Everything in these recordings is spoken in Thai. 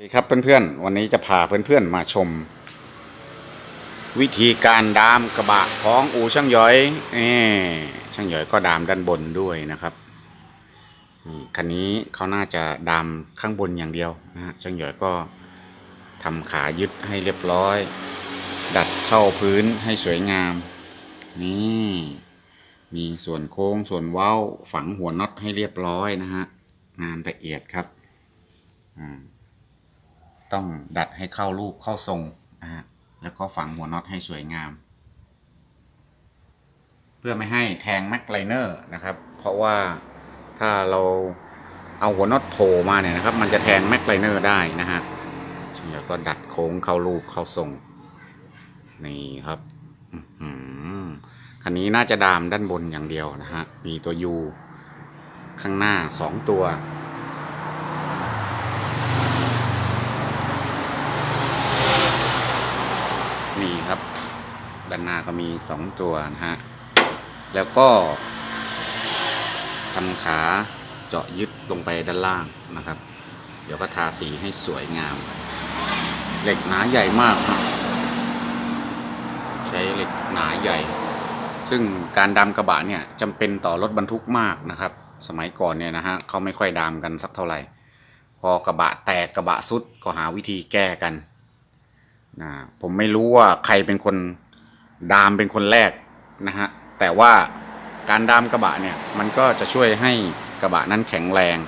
สวัสดีครับเพื่อนๆ วันนี้จะพาเพื่อนๆมาชม วิธีการดามกระบะของอูช่างย้อยเอช่างย้อยก็ดามด้านบนด้วยนะครับนี่คันนี้เขาน่าจะดามข้างบนอย่างเดียวนะฮะช่างย้อยก็ทำขายึดให้เรียบร้อย ดัดเข้าพื้นให้สวยงาม นี่มีส่วนโค้งส่วนเว้าฝังหัวน็อตให้เรียบร้อยนะฮะงานละเอียดครับอ่า ต้องดัดให้เข้ารูปเข้าทรงนะฮะแล้วก็ฝังหัวน็อตให้สวยงาม เพื่อไม่ให้แทงแม็กไลเนอร์นะครับ เพราะว่าถ้าเราเอาหัวน็อตโผล่มาเนี่ยนะครับ มันจะแทงแม็กไลเนอร์ได้นะฮะแล้วก็ดัดโค้งเข้ารูปเข้าทรงนี่ครับคันนี้น่าจะดามด้านบนอย่างเดียวนะฮะมีตัวยูข้างหน้าสองตัว นี่ครับ ด้านหน้าก็มีสองตัวนะฮะ แล้วก็ทำขาเจาะยึดลงไปด้านล่างนะครับ เดี๋ยวก็ทาสีให้สวยงาม เหล็กหนาใหญ่มากครับใช้เหล็กหนาใหญ่ ซึ่งการดำกระบะเนี่ยจำเป็นต่อรถบรรทุกมากนะครับ สมัยก่อนเนี่ยนะฮะเขาไม่ค่อยดามกันสักเท่าไหร่ พอกระบะแตกกระบะสุดก็หาวิธีแก้กันนะผมไม่รู้ว่าใครเป็นคน ดามเป็นคนแรกนะฮะแต่ว่าการดามกระบะเนี่ยมันก็จะช่วยให้กระบะนั้นแข็งแรง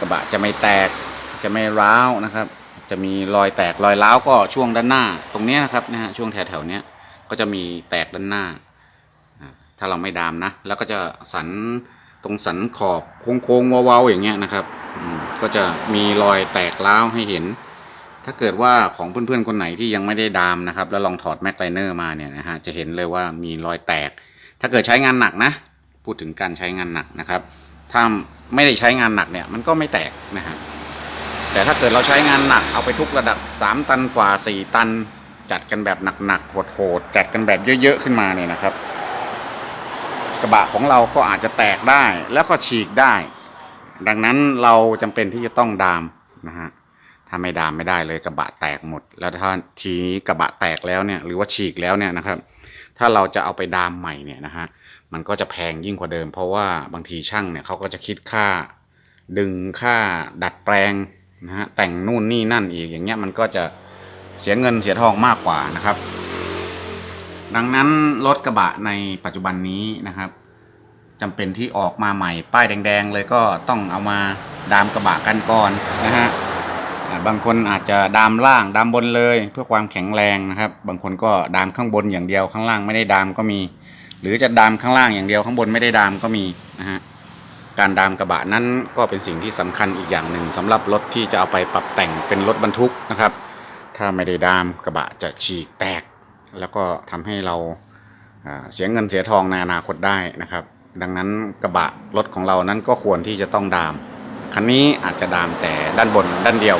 กระบะจะไม่แตกจะไม่ร้าวนะครับ จะมีรอยแตกรอยร้าวก็ช่วงด้านหน้า ตรงนี้นะครับนะฮะช่วงแถวๆเนี้ยก็จะมีแตกด้านหน้า ถ้าเราไม่ดามนะ แล้วก็จะสันตรงสันขอบโค้งๆเว้าๆอย่างเงี้ยนะครับก็จะมีรอยแตกร้าวให้เห็น ถ้าเกิดว่าของเพื่อนๆคนไหนที่ยังไม่ได้ดามนะครับ แล้วลองถอดแม็กไลเนอร์มาเนี่ยนะฮะจะเห็นเลยว่ามีรอยแตก ถ้าเกิดใช้งานหนักนะ พูดถึงการใช้งานหนักนะครับ ถ้าไม่ได้ใช้งานหนักเนี่ยมันก็ไม่แตกนะฮะแต่ถ้าเกิดเราใช้งานหนักเอาไปทุกระดับ 3 ตันฝ่า 4 ตัน จัดกันแบบหนักๆโหดๆจัดกันแบบเยอะๆขึ้นมาเนี่ยนะครับ กระบะของเราก็อาจจะแตกได้แล้วก็ฉีกได้ ดังนั้นเราจำเป็นที่จะต้องดามนะฮะ ถ้าไม่ดามไม่ได้เลยกระบะแตกหมด แล้วถ้าทีนี้กระบะแตกแล้วเนี่ยหรือว่าฉีกแล้วเนี่ยนะครับ ถ้าเราจะเอาไปดามใหม่เนี่ยนะฮะมันก็จะแพงยิ่งกว่าเดิม เพราะว่าบางทีช่างเนี่ยเขาก็จะคิดค่าดึงค่าดัดแปลงนะฮะแต่งนู่นนี่นั่นอีกอย่างเงี้ยมันก็จะเสียเงินเสียทองมากกว่านะครับ ดังนั้นรถกระบะในปัจจุบันนี้นะครับจำเป็นที่ออกมาใหม่ป้ายแดง ๆ เลยก็ต้องเอามาดามกระบะกันก่อนนะฮะ บางคนอาจจะดามล่างดามบนเลย เพื่อความแข็งแรงนะครับ บางคนก็ดามข้างบนอย่างเดียวข้างล่างไม่ได้ดามก็มี หรือจะดามข้างล่างอย่างเดียวข้างบนไม่ได้ดามก็มีนะฮะการดามกระบะนั้นก็เป็นสิ่งที่สำคัญอีกอย่างหนึ่งสำหรับรถที่จะเอาไปปรับแต่งเป็นรถบรรทุกนะครับ ถ้าไม่ได้ดามกระบะจะฉีกแตก แล้วก็ทำให้เราอ่าเสียเงินเสียทองในอนาคตได้นะครับ ดังนั้นกระบะรถของเรานั้นก็ควรที่จะต้องดาม คันนี้อาจจะดามแต่ด้านบนด้านเดียว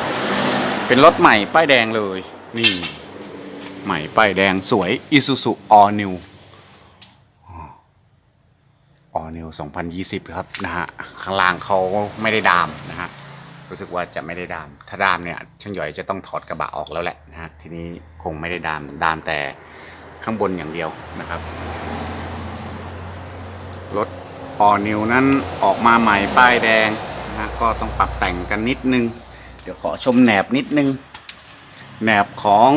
เป็นรถใหม่ป้ายแดงเลย นี่ ใหม่ป้ายแดงสวย Isuzu All New All New 2020 ครับนะฮะ ข้างล่างเขาไม่ได้ดามนะฮะ รู้สึกว่าจะไม่ได้ดาม ถ้าดามเนี่ยช่างหย่อยจะต้องถอดกระบะออกแล้วแหละนะฮะ ทีนี้คงไม่ได้ดาม ดามแต่ข้างบนอย่างเดียวนะครับ รถ All New นั้นออกมาใหม่ป้ายแดง ฮะก็ต้องปรับแต่งกันนิดนึง เดี๋ยวขอชมแหนบนิดนึงแหนบของ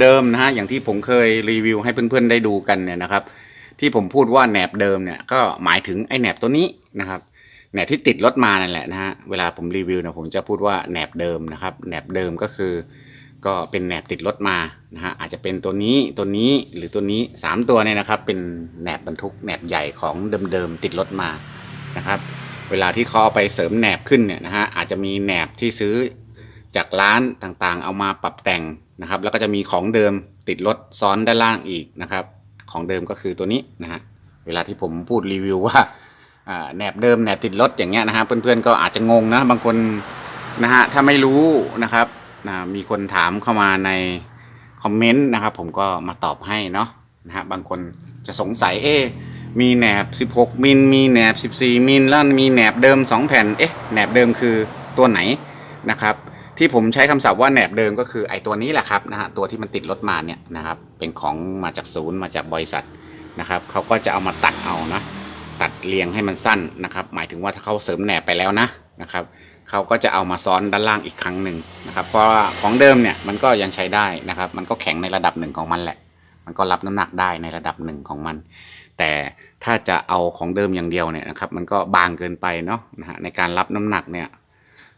เดิมๆนะฮะอย่างที่ผมเคยรีวิวให้เพื่อนๆได้ดูกันเนี่ยนะครับ ที่ผมพูดว่าแหนบเดิมเนี่ยก็หมายถึงไอ้แหนบตัวนี้นะครับแหนบที่ติดรถมานั่นแหละนะฮะเวลาผมรีวิวเนี่ยผมจะพูดว่าแหนบเดิมนะครับแหนบเดิมก็คือ ก็เป็นแหนบติดรถมานะฮะอาจจะเป็นตัวนี้ตัวนี้หรือตัวนี้สามตัวเนี่ยนะครับ เป็นแหนบบรรทุกแหนบใหญ่ของเดิมๆติดรถมานะครับ เวลาที่เขาเอาไปเสริมแหนบขึ้นเนี่ยนะฮะอาจจะมีแหนบที่ซื้อจากร้านต่างๆ เอามาปรับแต่งนะครับ แล้วก็จะมีของเดิมติดรถซ้อนด้านล่างอีกนะครับ ของเดิมก็คือตัวนี้นะฮะเวลาที่ผมพูดรีวิวว่าแหนบเดิมแหนบติดรถอย่างเงี้ยนะฮะเพื่อนๆก็อาจจะงงนะบางคนนะฮะถ้าไม่รู้นะครับนะมีคนถามเข้ามาในคอมเมนต์นะครับ ผมก็มาตอบให้เนาะนะฮะบางคนจะสงสัยเอ๊ มีแหนบ 16 มิล มีแหนบ 14 มิลแล้วมีแหนบเดิม 2 แผ่น เอ๊ะ แหนบเดิมคือตัวไหนนะครับ ที่ผมใช้คำศัพท์ว่าแหนบเดิมก็คือไอ้ตัวนี้แหละครับนะฮะ ตัวที่มันติดรถมาเนี่ยนะครับ เป็นของมาจากศูนย์มาจากบริษัทนะครับ เขาก็จะเอามาตัดเอานะ ตัดเรียงให้มันสั้นนะครับ หมายถึงว่าถ้าเขาเสริมแหนบไปแล้วนะนะครับ เขาก็จะเอามาซ้อนด้านล่างอีกครั้งหนึ่งนะครับ เพราะว่าของเดิมเนี่ยมันก็ยังใช้ได้นะครับ มันก็แข็งในระดับหนึ่งของมันแหละ มันก็รับน้ำหนักได้ในระดับหนึ่งของมัน แต่ ถ้าจะเอาของเดิมอย่างเดียวเนี่ยนะครับ มันก็บางเกินไปเนาะนะฮะในการรับน้ำหนักเนี่ย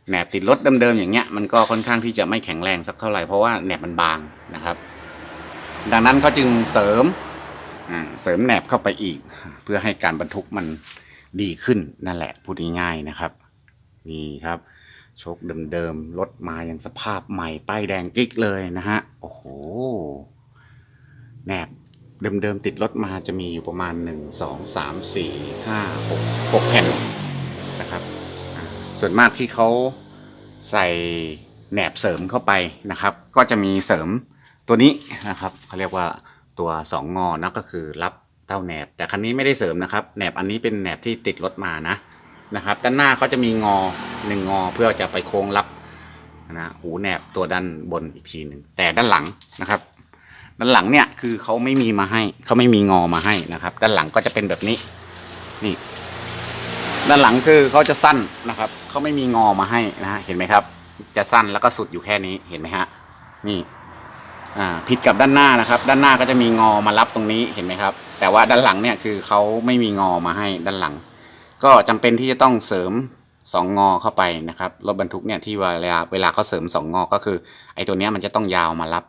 แหนบติดรถเดิมๆอย่างเงี้ยมันก็ค่อนข้างที่จะไม่แข็งแรงสักเท่าไหร่เพราะว่าแหนบมันบางนะครับ ดังนั้นเขาจึงเสริมเสริมแหนบเข้าไปอีก เพื่อให้การบรรทุกมันดีขึ้นนั่นแหละพูดง่ายๆนะครับนี่ครับโชคเดิมๆรถมาอย่างสภาพใหม่ป้ายแดงกิ๊กเลยนะฮะโอ้โหแหนบ เดิมๆติดรถมาจะมีอยู่ประมาณ 1 2 3 4 5 6 6แผ่นนะครับ ส่วนมากที่เขาใส่แหนบเสริมเข้าไปนะครับ ก็จะมีเสริมตัวนี้นะครับเขาเรียกว่าตัวสองงอนะก็คือรับเต้าแหนบ แต่คันนี้ไม่ได้เสริมนะครับแหนบอันนี้เป็นแหนบที่ติดรถมานะนะครับ ด้านหน้าเขาจะมีงอหนึ่งงอเพื่อจะไปโค้งรับนะหูแหนบตัวด้านบนอีกทีหนึ่งแต่ด้านหลังนะครับ ด้านหลังเนี่ยคือเขาไม่มีมาให้เขาไม่มีงอมาให้นะครับ ด้านหลังก็จะเป็นแบบนี้นี่ ด้านหลังคือเขาจะสั้นนะครับเขาไม่มีงอมาให้นะฮะเห็นไหมครับ จะสั้นแล้วก็สุดอยู่แค่นี้เห็นไหมฮะนี่อ่าผิดกับด้านหน้านะครับ ด้านหน้าก็จะมีงอมารับตรงนี้เห็นไหมครับ แต่ว่าด้านหลังเนี่ยคือเขาไม่มีงอมาให้ด้านหลัง ก็จำเป็นที่จะต้องเสริมสองงอเข้าไปนะครับรถบรรทุกเนี่ยที่เวลาเวลาเขาเสริมสองงอก็คือ ไอ้ตัวเนี้ยมันจะต้องยาวมารับ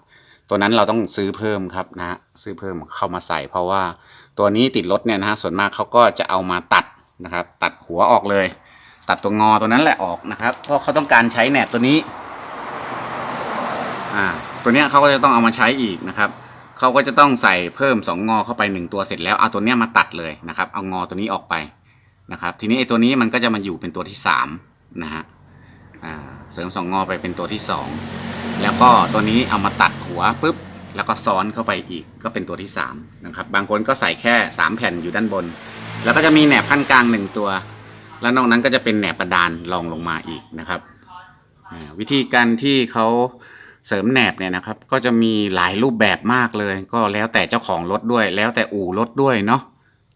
ตัวนั้นเราต้องซื้อเพิ่มครับนะซื้อเพิ่มเข้ามาใส่ เพราะว่าตัวนี้ติดรถเนี่ยนะฮะส่วนมากเขาก็จะเอามาตัดนะครับ ตัดหัวออกเลย ตัดตัวงอตัวนั้นแหละออกนะครับ เพราะเขาต้องการใช้แหนบตัวนี้อ่าตัวเนี้ยเขาก็จะต้องเอามาใช้อีกนะครับเขาก็จะต้องใส่เพิ่มสองงอเข้าไปหนึ่งตัวเสร็จแล้วเอาตัวเนี้ยมาตัดเลยนะครับ เอางอตัวนี้ออกไปนะครับ ทีนี้ไอ้ตัวนี้มันก็จะมาอยู่เป็นตัวที่สามนะฮะอ่าเสริมสองงอไปเป็นตัวที่สอง แล้วก็ตัวนี้เอามาตัดหัวปุ๊บแล้วก็ซ้อนเข้าไปอีกก็เป็นตัวที่สามนะครับบางคนก็ใส่แค่สามแผ่นอยู่ด้านบน แล้วก็จะมีแหนบขั้นกลางหนึ่งตัว แล้วนอกนั้นก็จะเป็นแหนบกระดานรองลงมาอีกนะครับวิธีการที่เขาเสริมแหนบเนี่ยนะครับก็จะมีหลายรูปแบบมากเลย ก็แล้วแต่เจ้าของรถด้วย แล้วแต่อู่รถด้วยเนาะ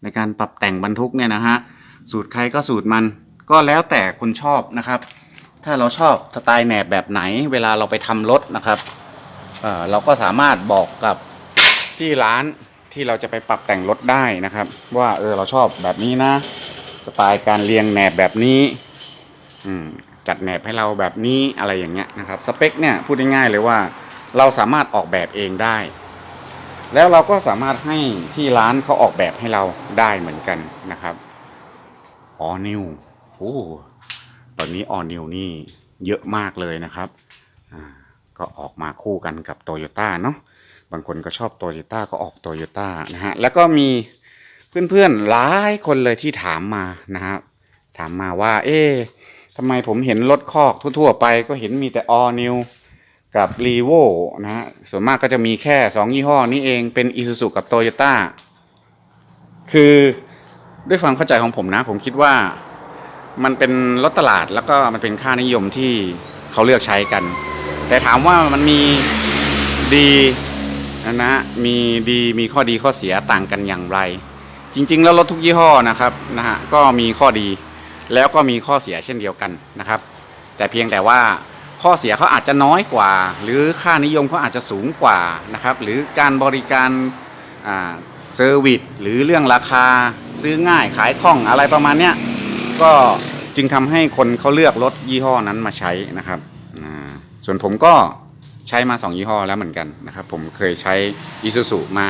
ในการปรับแต่งบรรทุกเนี่ยนะฮะสูตรใครก็สูตรมันก็แล้วแต่คนชอบนะครับ ถ้าเราชอบสไตล์แหนบแบบไหน เวลาเราไปทำรถนะครับเเราก็สามารถบอกกับที่ร้านที่เราจะไปปรับแต่งรถได้นะครับ ว่าเออเราชอบแบบนี้นะ สไตล์การเรียงแหนบแบบนี้จัดแหนบให้เราแบบนี้อะไรอย่างเงี้ยนะครับสเปคเนี่ยพูดง่ายๆเลยว่าเราสามารถออกแบบเองได้ แล้วเราก็สามารถให้ที่ร้านเขาออกแบบให้เราได้เหมือนกันนะครับออนิวโอ้ อนนี้ออนิวนี่เยอะมากเลยนะครับก็ออกมาคู่กันกับโตโยต้าเนาะบางคนก็ชอบโตโยต้าก็ออกโตโยต้านะฮะแล้วก็มีเพื่อนๆหลายคนเลยที่ถามมานะครับถามมาว่า เอ๊ะทำไมผมเห็นรถคอกทั่วๆไปก็เห็นมีแต่ All New กับ r e v o นะฮะส่วนมากก็จะมีแค่ 2 ยี่ห้อนี้เองเป็น Isuzu กับ Toyota คือด้วยความเข้าใจของผมนะ ผมคิดว่า มันเป็นรถตลาดแล้วก็มันเป็นค่านิยมที่เขาเลือกใช้กัน แต่ถามว่ามันมีดีนะนะมีดีมีข้อดีข้อเสียต่างกันอย่างไร จริง ๆ แล้วรถทุกยี่ห้อนะครับนะฮะก็มีข้อดีแล้วก็มีข้อเสียเช่นเดียวกันนะครับ แต่เพียงแต่ว่าข้อเสียเขาอาจจะน้อยกว่า หรือค่านิยมเขาอาจจะสูงกว่านะครับ หรือการบริการเซอร์วิสหรือเรื่องราคาซื้อง่ายขายคล่องอะไรประมาณเนี้ย ก็จึงทำให้คนเขาเลือกรถยี่ห้อนั้นมาใช้นะครับส่วนผมก็ใช้มาสองยี่ห้อแล้วเหมือนกันนะครับ ผมเคยใช้ Isuzu มา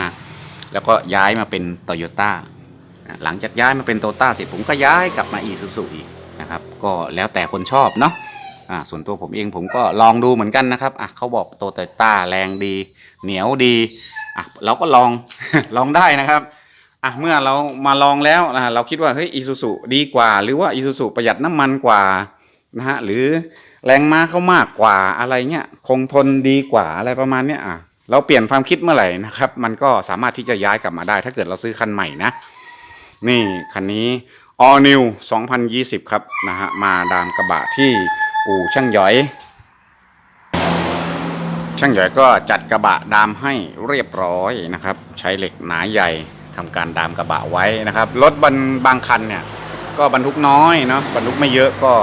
แล้วก็ย้ายมาเป็นโตโยต้าหลังจากย้ายมาเป็นโตต้าเสร็จผมก็ย้ายกลับมาอีซูซูอีกนะครับก็แล้วแต่คนชอบเนาะอ่าส่วนตัวผมเองผมก็ลองดูเหมือนกันนะครับอะเขาบอกโตโยต้าแรงดี เหนียวดีอะเราก็ลองลองได้นะครับ อะเมื่อเรามาลองแล้วนะเราคิดว่าเฮ้ยอีซูซูดีกว่า หรือว่าอีซูซูประหยัดน้ำมันกว่านะฮะหรือแรงม้าเขามากกว่าอะไรเงี้ยคงทนดีกว่าอะไรประมาณเนี้ยอะเราเปลี่ยนความคิดเมื่อไหร่นะครับ มันก็สามารถที่จะย้ายกลับมาได้ ถ้าเกิดเราซื้อคันใหม่นะ นี่คันนี้ All New 2020 ครับนะฮะมาดามกระบะที่อู่ช่างย้อย ช่างหยอยก็จัดกระบะดามให้เรียบร้อยนะครับ ใช้เหล็กหนาใหญ่ ทำการดามกระบะไว้นะครับ รถบรรบางคันเนี่ยก็บรรทุกน้อยเนาะบรรทุกไม่เยอะก็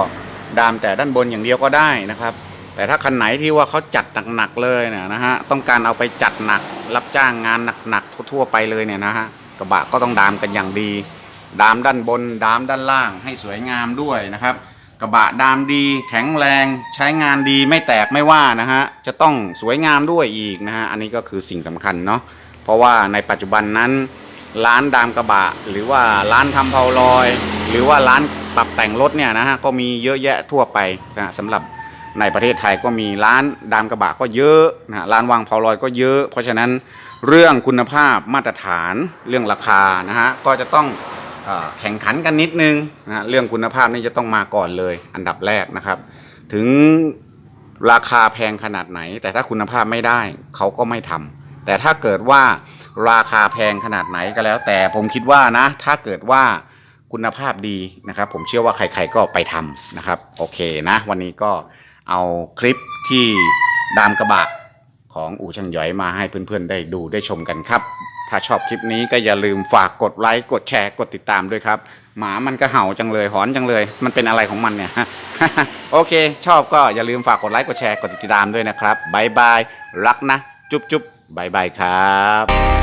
ดามแต่ด้านบนอย่างเดียวก็ได้นะครับ แต่ถ้าคันไหนที่ว่าเขาจัดหนักๆเลยเนี่ยนะฮะต้องการเอาไปจัดหนักรับจ้างงานหนักๆทั่วๆไปเลยเนี่ยนะฮะกระบะก็ต้องดามกันอย่างดี ดามด้านบน ดามด้านล่างให้สวยงามด้วยนะครับ กระบะดามดี แข็งแรง ใช้งานดีไม่แตกไม่ว่านะฮะจะต้องสวยงามด้วยอีกนะฮะอันนี้ก็คือสิ่งสำคัญเนาะเพราะว่าในปัจจุบันนั้น ร้านดามกระบะ หรือว่าร้านทำเพาลอย หรือว่าร้านปรับแต่งรถเนี่ยนะฮะก็มีเยอะแยะทั่วไปนะสำหรับในประเทศไทยก็มีร้านดามกระบะก็เยอะนะร้านวางเพาลอยก็เยอะ เพราะฉะนั้นเรื่องคุณภาพมาตรฐานเรื่องราคานะฮะก็จะต้องอแข่งขันกันนิดนึงนะฮะเรื่องคุณภาพนี่จะต้องมาก่อนเลย อันดับแรกนะครับ ถึงราคาแพงขนาดไหน แต่ถ้าคุณภาพไม่ได้เขาก็ไม่ทำแต่ถ้าเกิดว่า ราคาแพงขนาดไหนก็แล้ว แต่ผมคิดว่านะ ถ้าเกิดว่าคุณภาพดีนะครับ ผมเชื่อว่าใครๆก็ไปทำนะครับ โอเคนะ วันนี้ก็เอาคลิปที่ดามกระบะของอู่ช่างหยอยมาให้เพื่อนๆได้ดูได้ชมกันครับ ถ้าชอบคลิปนี้ก็อย่าลืมฝากกดไลค์กดแชร์กดติดตามด้วยครับ หมามันก็เห่าจังเลยหอนจังเลย มันเป็นอะไรของมันเนี่ย โอเค ชอบก็อย่าลืมฝากกดไลค์กดแชร์กดติดตามด้วยนะครับบายบายรักนะ จุ๊บจุ๊บบายบายครับ